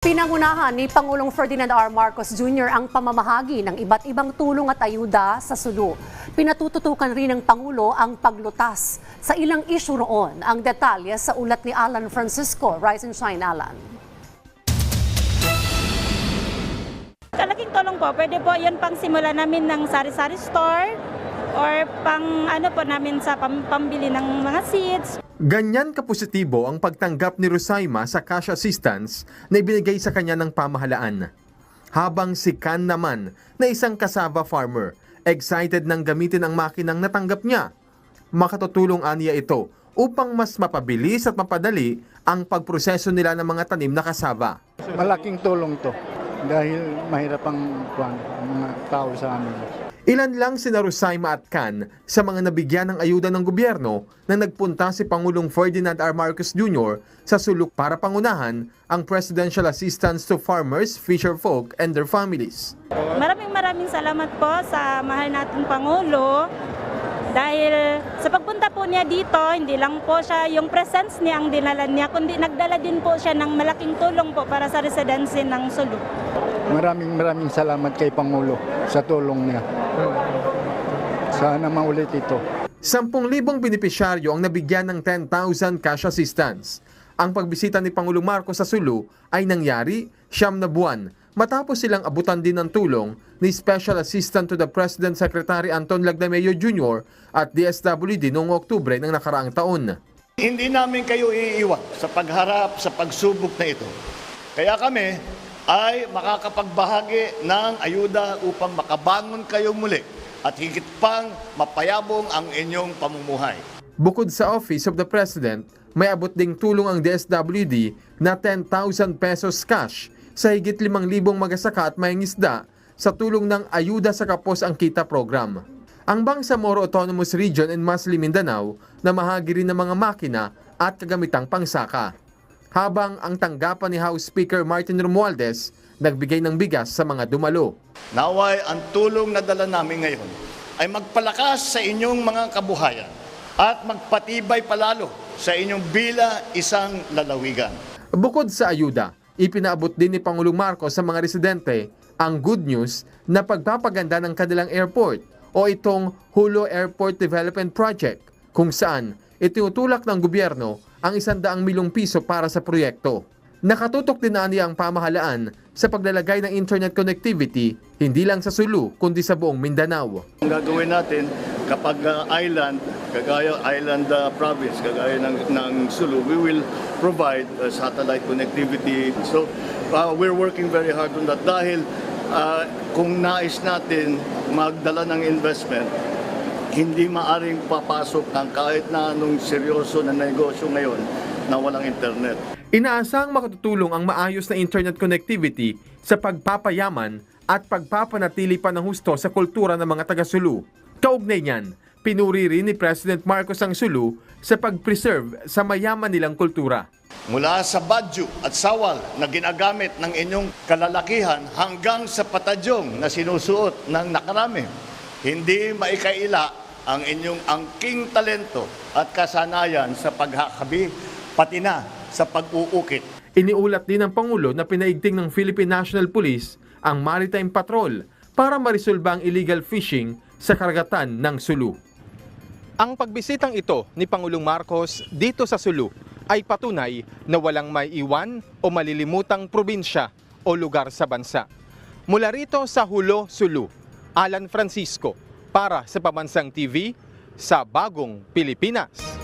Pinangunahan ni Pangulong Ferdinand R. Marcos Jr. ang pamamahagi ng iba't ibang tulong at ayuda sa Sulu. Pinatututukan rin ng Pangulo ang paglutas sa ilang isyu roon. Ang detalye sa ulat ni Alan Francisco. Rise and shine, Alan. Kalaking tulong po, pwede po yan pang simula namin ng sari-sari store or pang ano po namin sa pam- pambili ng mga seeds. Ganyan kapositibo ang pagtanggap ni Rosaima sa cash assistance na ibinigay sa kanya ng pamahalaan. Habang si Kan naman na isang kasaba farmer, excited nang gamitin ang makinang natanggap niya. Makatutulong aniya ito upang mas mapabilis at mapadali ang pagproseso nila ng mga tanim na kasaba. Malaking tulong to dahil mahirap ang kwan, ang mga tao sa amin. Ilan lang sina Rosaima at Kan sa mga nabigyan ng ayuda ng gobyerno na nagpunta si Pangulong Ferdinand R. Marcos Jr. sa sulok para pangunahan ang Presidential Assistance to Farmers, Fisherfolk, and their families. Maraming maraming salamat po sa mahal nating Pangulo dahil sa pagpunta po niya dito, hindi lang po siya yung presence niya ang dinala niya, kundi nagdala din po siya ng malaking tulong po para sa residency ng Sulu. Maraming maraming salamat kay Pangulo sa tulong niya. Sana maulit ito. 10,000 benepisyaryo ang nabigyan ng 10,000 cash assistance. Ang pagbisita ni Pangulong Marcos sa Sulu ay nangyari siyam na buwan matapos silang abutan din ng tulong ni Special Assistant to the President Secretary Anton Lagdameo Jr. at DSWD noong Oktubre ng nakaraang taon. Hindi namin kayo iiwan sa pagharap sa pagsubok na ito. Kaya kami ay makakapagbahagi ng ayuda upang makabangon kayo muli at higit pang mapayabong ang inyong pamumuhay. Bukod sa Office of the President, may abot ding tulong ang DSWD na 10,000 pesos cash sa higit 5,000 magasaka at mayangisda sa tulong ng Ayuda sa Kapos ang Kita program. Ang Bangsamoro Autonomous Region in Masli, Mindanao na mahagi rin ng mga makina at kagamitang pangsaka. Habang ang tanggapan ni House Speaker Martin Romualdez nagbigay ng bigas sa mga dumalo. Naway ang tulong na dala namin ngayon ay magpalakas sa inyong mga kabuhayan at magpatibay palalo sa inyong bila isang lalawigan. Bukod sa ayuda, ipinaabot din ni Pangulong Marcos sa mga residente ang good news na pagpapaganda ng kanilang airport o itong Hulo Airport Development Project kung saan itinutulak ng gobyerno ang 100 milyong piso para sa proyekto. Nakatutok din na niya ang pamahalaan sa paglalagay ng internet connectivity hindi lang sa Sulu kundi sa buong Mindanao. Ang gagawin natin kapag uh, island, kagaya island uh, province, kagaya ng, ng Sulu, we will provide uh, satellite connectivity. So uh, we're working very hard on that dahil uh, kung nais natin magdala ng investment, hindi maaring papasok ang kahit na anong seryoso na negosyo ngayon na walang internet. Inaasang makatutulong ang maayos na internet connectivity sa pagpapayaman at pagpapanatili pa ng husto sa kultura ng mga taga-Sulu. Kaugnay niyan, pinuri rin ni President Marcos ang Sulu sa pag-preserve sa mayaman nilang kultura. Mula sa badyo at sawal na ginagamit ng inyong kalalakihan hanggang sa patadyong na sinusuot ng nakarami. Hindi maikaila ang inyong angking talento at kasanayan sa paghakabi, pati na sa pag-uukit. Iniulat din ng Pangulo na pinaigting ng Philippine National Police ang Maritime Patrol para marisolba ang illegal fishing sa karagatan ng Sulu. Ang pagbisitang ito ni Pangulong Marcos dito sa Sulu ay patunay na walang may iwan o malilimutang probinsya o lugar sa bansa. Mula rito sa Hulo, Sulu, Alan Francisco para sa Pamansang TV sa Bagong Pilipinas.